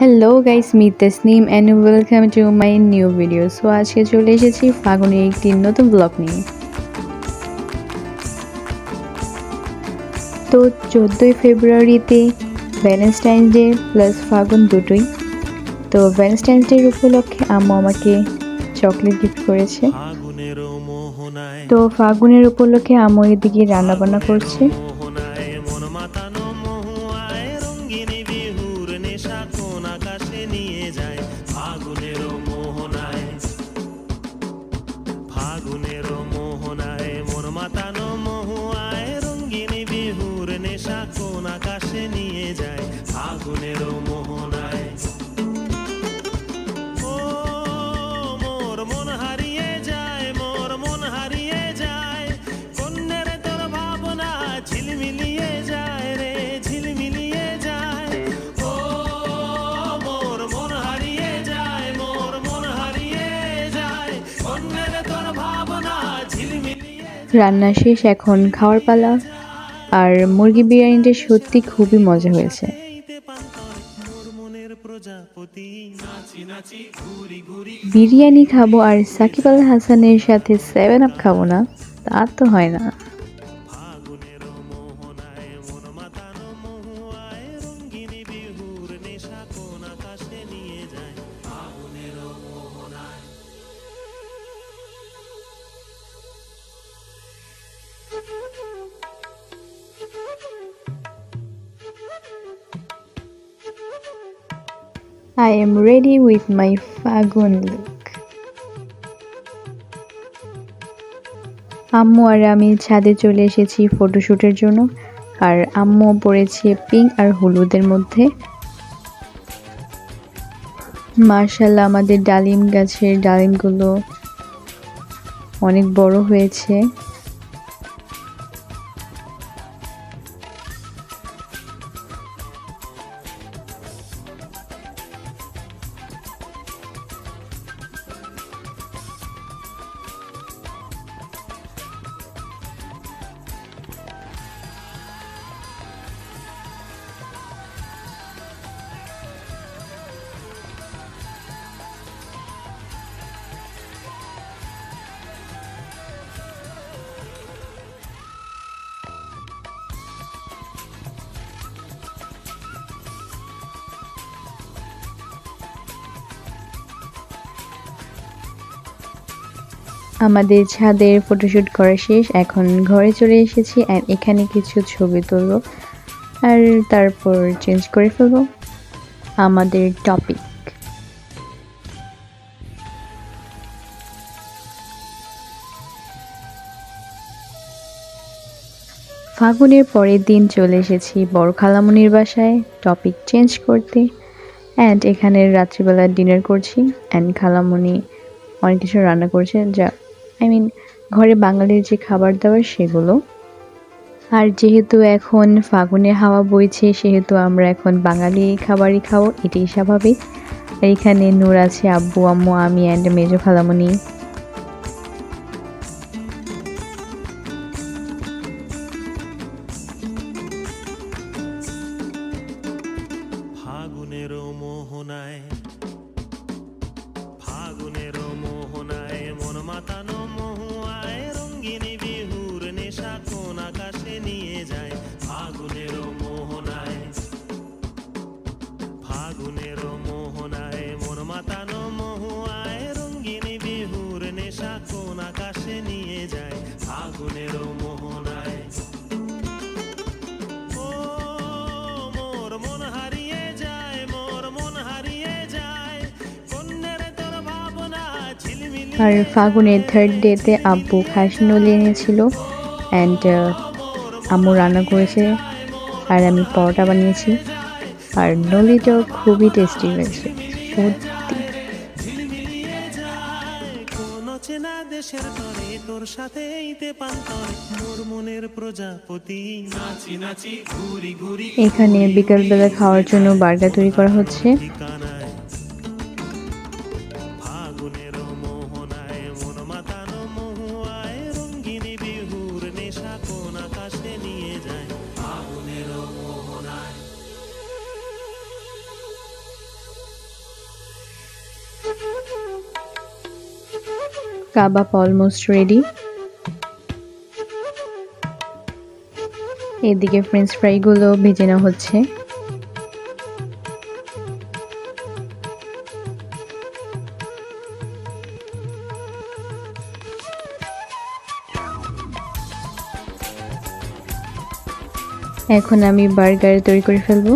Hello guys me Tasnim and welcome to my new video so আজকে চলে এসেছি ফাগুনের একটি নতুন ব্লগ নিয়ে। তো চোদ্দোই ফেব্রুয়ারিতে ভ্যালেন্টাইন্স ডে প্লাস ফাগুন দুটোই। তো ভ্যালেন্টাইন্স ডের উপলক্ষে আম্মু আমাকে চকলেট গিফট করেছে। তো ফাগুনের উপলক্ষে আম্মু এদিকে রান্নাবান্না করছে। রান্না শেষ, এখন খাওয়ার পালা। আর মুরগি বিরিয়ানিটা সত্যি খুবই মজা হয়েছে। বিরিয়ানি খাব আর সাকিব আল হাসানের সাথে সেভেন আপ খাব না, তা তো হয় না। I am ready with my Fagun look আম্মু আর আমি ছাদে চলে এসেছি ফটোশ্যুটের জন্য। আর আম্মু পড়েছে পিঙ্ক আর হলুদের মধ্যে। মার্শাল্লাহ আমাদের ডালিম গাছের ডালিমগুলো অনেক বড় হয়েছে। আমাদের ছাদের ফটোশ্যুট করা শেষ। এখন ঘরে চলে এসেছি আর এখানে কিছু ছবি তুলবো। আর তারপর চেঞ্জ করে ফেলব। আমাদের টপিক ফাগুনের পরের দিন চলে এসেছি বড় খালামুনির বাসায়। টপিক চেঞ্জ করতে। অ্যান্ড এখানে রাত্রিবেলা ডিনার করছি। অ্যান্ড খালামুনি অনেক কিছু রান্না করছে, যা আই মিন ঘরে বাঙালির যে খাবার দাবার সেগুলো। আর যেহেতু এখন ফাগুনে হাওয়া বইছে, সেহেতু আমরা এখন বাঙালি খাবারই খাব, এটাই স্বাভাবিক। এইখানে এখানে নূর আছে আব্বু, আম্মু, আমি অ্যান্ড মেজো খালামুনি। আকাশে নিয়ে যায় ফাগুনের মোহনায়। ও মোর মন হারিয়ে যায় মোর মন হারিয়ে যায়। কন্যের তোর ভাবনা ঝিলমিলি আর ফাগুনের থার্ড ডেতে আব্বু খাসি নলি এনেছিল অ্যান্ড আম্মু রান্না করেছে আর আমি পরোটা বানিয়েছি। আর নলিটাও খুবই টেস্টি হয়েছে। দেশের তরে তোর সাথে এইতে পান্তরে মোর মনের প্রজাপতি নাচি নাচি ঘুরি ঘুরি এখানে বিকেলবেলা খাওয়ার জন্য বার্গার তৈরি করা হচ্ছে। কাবাব অলমোস্ট রেডি এদিকে ফ্রেঞ্চ ফ্রাইগুলো ভেজে নেওয়া হচ্ছে। এখন আমি বার্গার তৈরি করে ফেলব।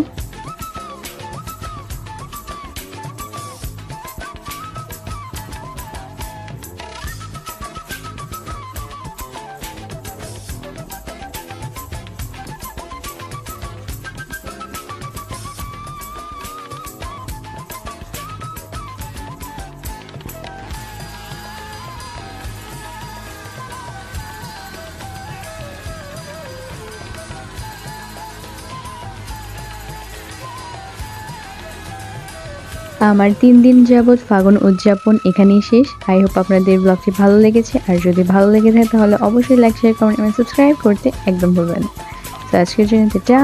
আমার তিন দিন যাবৎ ফাগুন উদযাপন এখানেই শেষ। আই হোপ আপনাদের ব্লগটি ভালো লেগেছে। আর যদি ভালো লেগে থাকে, তাহলে অবশ্যই লাইক শেয়ার কমেন্ট এবং সাবস্ক্রাইব করতে একদম ভুলবেন তো আজকের জন্য টা